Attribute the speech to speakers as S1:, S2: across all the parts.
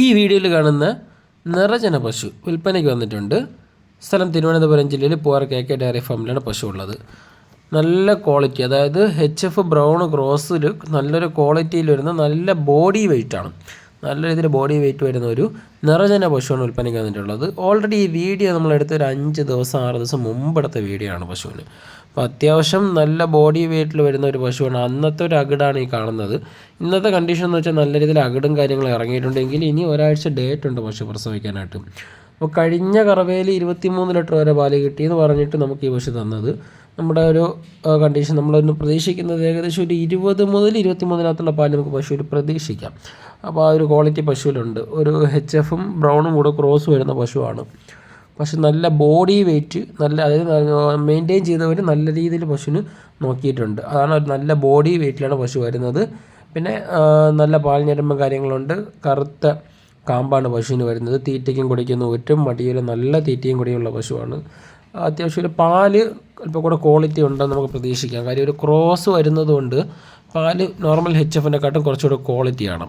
S1: ഈ വീഡിയോയിൽ കാണുന്ന നിറജന പശു വിൽപ്പനയ്ക്ക് വന്നിട്ടുണ്ട്. സ്ഥലം തിരുവനന്തപുരം ജില്ലയിൽ പൂവാർ കെ കെ ഡയറി ഫാമിലാണ് പശു ഉള്ളത്. നല്ല ക്വാളിറ്റി അതായത് എച്ച് എഫ് ബ്രൗൺ ക്രോസിൽ നല്ലൊരു ക്വാളിറ്റിയിൽ വരുന്ന നല്ല ബോഡി വെയിറ്റാണ് നല്ല രീതിയിൽ ബോഡി വെയിറ്റ് വരുന്ന ഒരു നിറജന പശുവാണ് വിൽപ്പനയ്ക്ക് വന്നിട്ടുള്ളത്. ഓൾറെഡി ഈ വീഡിയോ നമ്മൾ എടുത്ത ഒരു അഞ്ച് ദിവസം ആറ് ദിവസം മുമ്പെടുത്ത വീഡിയോ ആണ് പശുവിന്. അപ്പോൾ അത്യാവശ്യം നല്ല ബോഡി വെയിറ്റിൽ വരുന്ന ഒരു പശുവാണ്. അന്നത്തെ ഒരു അകിടാണ് ഈ കാണുന്നത്. ഇന്നത്തെ കണ്ടീഷൻ എന്ന് വെച്ചാൽ നല്ല രീതിയിൽ അകിടും കാര്യങ്ങളും ഇറങ്ങിയിട്ടുണ്ടെങ്കിൽ ഇനി ഒരാഴ്ച ഡേറ്റ് ഉണ്ട് പശു പ്രസവിക്കാനായിട്ട്. അപ്പോൾ കഴിഞ്ഞ കറവയിൽ ഇരുപത്തിമൂന്ന് ലിറ്റർ വരെ പാൽ കിട്ടിയെന്ന് പറഞ്ഞിട്ട് നമുക്ക് ഈ പശു തന്നത്. നമ്മുടെ ഒരു കണ്ടീഷൻ നമ്മളൊന്ന് പ്രതീക്ഷിക്കുന്നത് ഏകദേശം ഒരു ഇരുപത് മുതൽ ഇരുപത്തിമൂന്നിനകത്തുള്ള പാൽ നമുക്ക് പശുവിൽ പ്രതീക്ഷിക്കാം. അപ്പോൾ ആ ഒരു ക്വാളിറ്റി പശുവിലുണ്ട്. ഒരു എച്ച് എഫും ബ്രൗണും കൂടെ ക്രോസ് വരുന്ന പശുവാണ്. പക്ഷെ നല്ല ബോഡി വെയിറ്റ് നല്ല അതായത് മെയിന്റെയിൻ ചെയ്തവർ നല്ല രീതിയിൽ പശുവിന് നോക്കിയിട്ടുണ്ട്. അതാണ് ഒരു നല്ല ബോഡി വെയിറ്റിലാണ് പശു വരുന്നത്. പിന്നെ നല്ല പാൽ ഞരമ്പ് കാര്യങ്ങളുണ്ട്. കറുത്ത കാമ്പാണ് പശുവിന് വരുന്നത്. തീറ്റയ്ക്കും കുടിക്കുന്ന ഒറ്റും മടിയിലും നല്ല തീറ്റയും കുടിയുള്ള പശുവാണ്. അത്യാവശ്യം ഒരു പാൽ അല്പം കൂടെ ക്വാളിറ്റി ഉണ്ടെന്ന് നമുക്ക് പ്രതീക്ഷിക്കാം. കാര്യം ഒരു ക്രോസ് വരുന്നതുകൊണ്ട് പാൽ നോർമൽ എച്ച് എഫിനെക്കാട്ടും കുറച്ചുകൂടെ ക്വാളിറ്റിയാണ്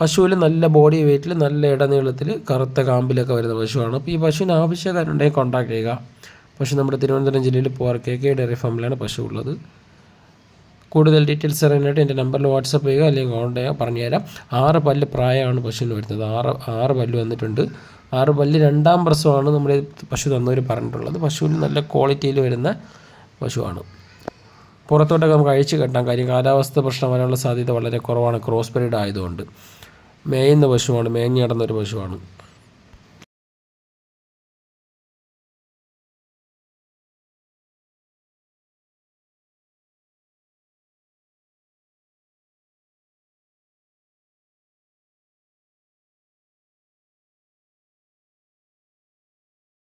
S1: പശുവിൽ നല്ല ബോഡി വെയിറ്റിൽ നല്ല ഇടനീളത്തിൽ കറുത്ത കാമ്പിലൊക്കെ വരുന്ന പശുവാണ്. അപ്പോൾ ഈ പശുവിന് ആവശ്യക്കാരുണ്ടെങ്കിൽ കോൺടാക്ട് ചെയ്യുക. പശു നമ്മുടെ തിരുവനന്തപുരം ജില്ലയിൽ പോർ കെ കെ ഡയറി ഫാമിലാണ് പശു ഉള്ളത്. കൂടുതൽ ഡീറ്റെയിൽസ് അറിയാനായിട്ട് എന്റെ നമ്പറിൽ വാട്സപ്പ് ചെയ്യുക അല്ലെങ്കിൽ കോൺടാക്ട് ചെയ്യുക പറഞ്ഞുതരാം ആറ് പല്ല് പ്രായമാണ് പശുവിന് വരുന്നത്. ആറ് ആറ് പല്ല് വന്നിട്ടുണ്ട്. ആറ് പല്ല് രണ്ടാം പ്രസവമാണ് നമ്മുടെ പശു തന്നവർ പറഞ്ഞിട്ടുള്ളത്. പശുവിന് നല്ല ക്വാളിറ്റിയിൽ വരുന്ന പശുവാണ്. പുറത്തോട്ടൊക്കെ നമുക്ക് അഴിച്ചു കെട്ടാം. കാര്യം കാലാവസ്ഥ പ്രശ്നം വരാനുള്ള സാധ്യത വളരെ കുറവാണ്. ക്രോസ് ബ്രീഡ് ആയതുകൊണ്ട്. മേയുന്ന പശുവാണ് മേഞ്ഞ് നടന്നൊരു പശുവാണ്.